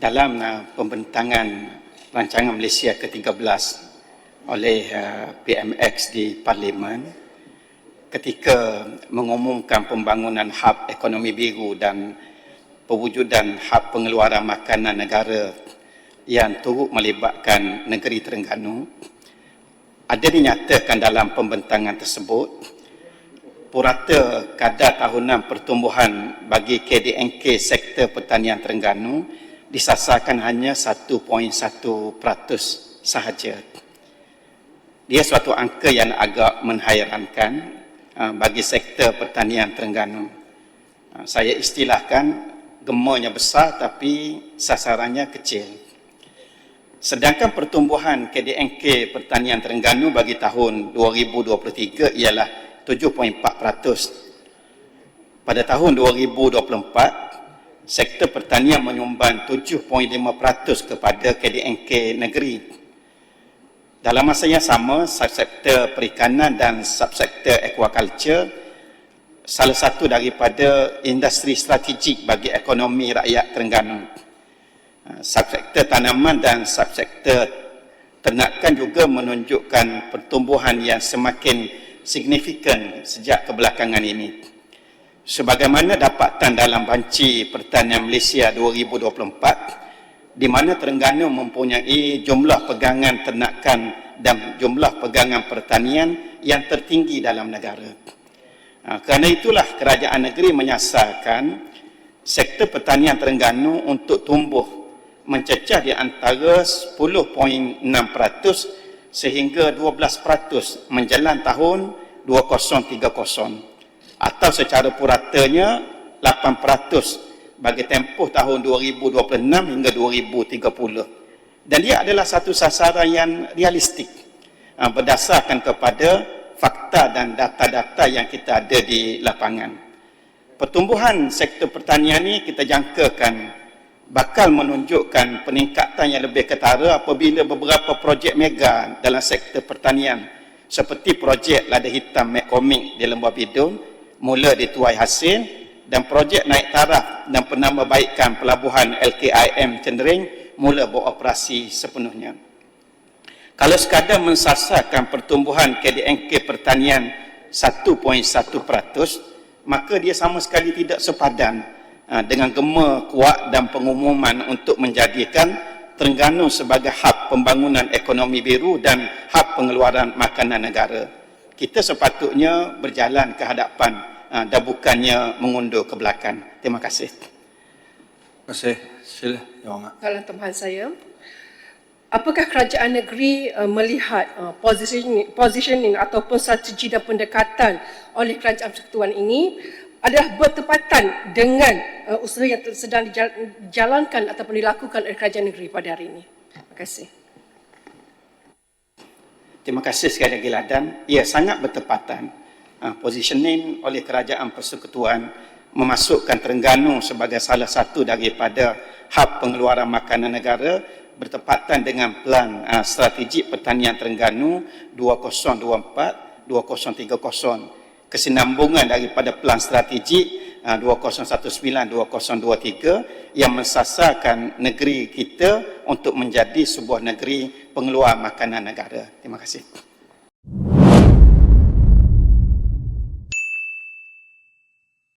dalam uh, pembentangan rancangan Malaysia ke-13 oleh uh, PMX di Parlimen ketika mengumumkan pembangunan hub ekonomi biru dan pewujudan hub pengeluaran makanan negara yang turut melibatkan negeri Terengganu ada dinyatakan dalam pembentangan tersebut purata kadar tahunan pertumbuhan bagi KDNK sektor pertanian Terengganu disasarkan hanya 1.1% sahaja. Dia suatu angka yang agak menghairankan uh, bagi sektor pertanian Terengganu. Uh, saya istilahkan gemanya besar tapi sasarannya kecil. Sedangkan pertumbuhan KDNK pertanian Terengganu bagi tahun 2023 ialah 7.4%. Pada tahun 2024, sektor pertanian menyumbang 7.5% kepada KDNK negeri. Dalam masa yang sama, subsektor perikanan dan subsektor aquaculture salah satu daripada industri strategik bagi ekonomi rakyat Terengganu. Ha, subsektor tanaman dan subsektor ternakan juga menunjukkan pertumbuhan yang semakin signifikan sejak kebelakangan ini. Sebagaimana dapatan dalam banci pertanian Malaysia 2024, di mana Terengganu mempunyai jumlah pegangan ternakan dan jumlah pegangan pertanian yang tertinggi dalam negara. Ha, kerana itulah kerajaan negeri menyasarkan sektor pertanian Terengganu untuk tumbuh mencecah di antara 10.6% sehingga 12% menjelang tahun 2030 atau secara puratanya 8% bagi tempoh tahun 2026 hingga 2030 dan dia adalah satu sasaran yang realistik ah, berdasarkan kepada fakta dan data-data yang kita ada di lapangan. Pertumbuhan sektor pertanian ini kita jangkakan bakal menunjukkan peningkatan yang lebih ketara apabila beberapa projek mega dalam sektor pertanian seperti projek Lada Hitam Mekomik di Lembah Bidung mula dituai hasil dan projek naik taraf dan penambahbaikan pelabuhan LKIM Cendering mula beroperasi sepenuhnya. Kalau sekadar mensasarkan pertumbuhan KDNK pertanian 1.1%, maka dia sama sekali tidak sepadan Ha, dengan gema kuat dan pengumuman untuk menjadikan Terengganu sebagai hub pembangunan ekonomi biru dan hub pengeluaran makanan negara. Kita sepatutnya berjalan ke hadapan ha, dan bukannya mengundur ke belakang. Terima kasih. Terima kasih. Sila, Yang Dalam tambahan saya, apakah kerajaan negeri uh, melihat uh, positioning, positioning ataupun strategi dan pendekatan oleh kerajaan persekutuan ini adalah bertepatan dengan uh, usaha yang sedang dijalankan ataupun dilakukan oleh kerajaan negeri pada hari ini. Terima kasih. Terima kasih sekali lagi Ladan. Ya, sangat bertepatan. Uh, positioning oleh kerajaan persekutuan memasukkan Terengganu sebagai salah satu daripada hub pengeluaran makanan negara bertepatan dengan plan uh, strategik pertanian Terengganu 2024-2030 kesinambungan daripada plan strategi 2019-2023 yang mensasarkan negeri kita untuk menjadi sebuah negeri pengeluar makanan negara. Terima kasih.